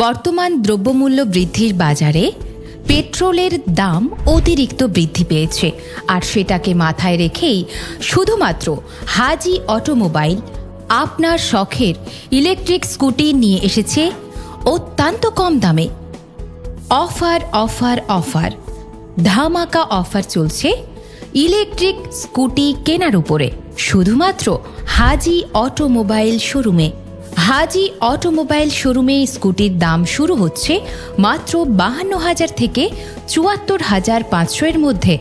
বর্তমান দ্রব্যমূল্য বৃদ্ধির বাজারে পেট্রোলের দাম অতিরিক্ত বৃদ্ধি পেয়েছে। আর সেটাকে মাথায় রেখেই শুধুমাত্র হাজি অটোমোবাইল আপনার শখের ইলেকট্রিক স্কুটি নিয়ে এসেছে অত্যন্ত কম দামে। Offer offer offer. ধামাকা অফার চলছে ইলেকট্রিক স্কুটি কেনার উপরে। শুধুমাত্র হাজি অটোমোবাইল শোরুমে। হাজি অটোমোবাইল শোরুমে স্কুটির দাম শুরু হচ্ছে মাত্র বাহান্ন হাজার থেকে চুয়াত্তর হাজার পাঁচশো এর মধ্যে।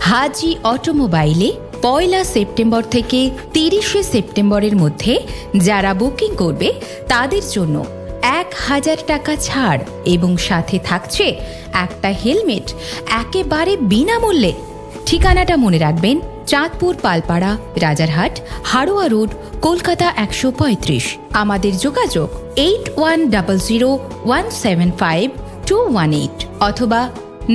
হাজি অটোমোবাইলে পয়লা সেপ্টেম্বর থেকে তিরিশে সেপ্টেম্বরের মধ্যে যারা বুকিং করবে, তাদের জন্য এক হাজার টাকা ছাড় এবং সাথে থাকছে একটা হেলমেট একেবারে বিনামূল্যে। ঠিকানাটা মনে রাখবেন চাঁদপুর, পালপাড়া, রাজারহাট, হাড়োয়া রোড কলকাতা একশো পঁয়ত্রিশ। আমাদের যোগাযোগ eight one double zero one seven five two one eight অথবা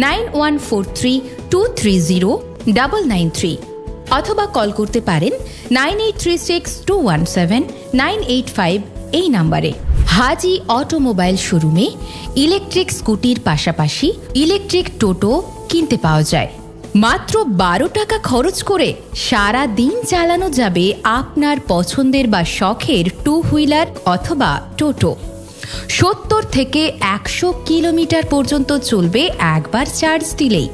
nine one four three two three zero double nine three অথবা কল করতে পারেন nine eight three six two one seven nine eight five এই নাম্বারে। হাজি automobile শোরুমে electric স্কুটির পাশাপাশি electric টোটো কিনতে পাওয়া যায়। মাত্র বারো টাকা খরচ করে সারা দিন চালানো যাবে আপনার পছন্দের বা শখের টু হুইলার অথবা টোটো। সত্তর থেকে একশো কিলোমিটার পর্যন্ত চলবে একবার চার্জ দিলেই।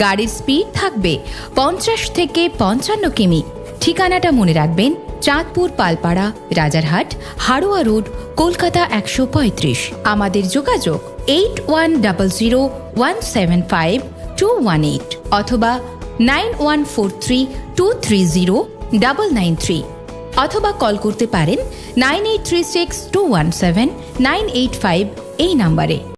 গাড়ির স্পিড থাকবে পঞ্চাশ থেকে পঞ্চান্ন কিমি। ঠিকানাটা মনে রাখবেন চাঁদপুর পালপাড়া, রাজারহাট, হাড়োয়া রোড, কলকাতা একশো পঁয়ত্রিশ। আমাদের যোগাযোগ eight one double zero one seven five two one eight অথবা nine one four three two three zero double nine three অথবা কল করতে পারেন nine eight three six two one seven nine eight five এই নাম্বারে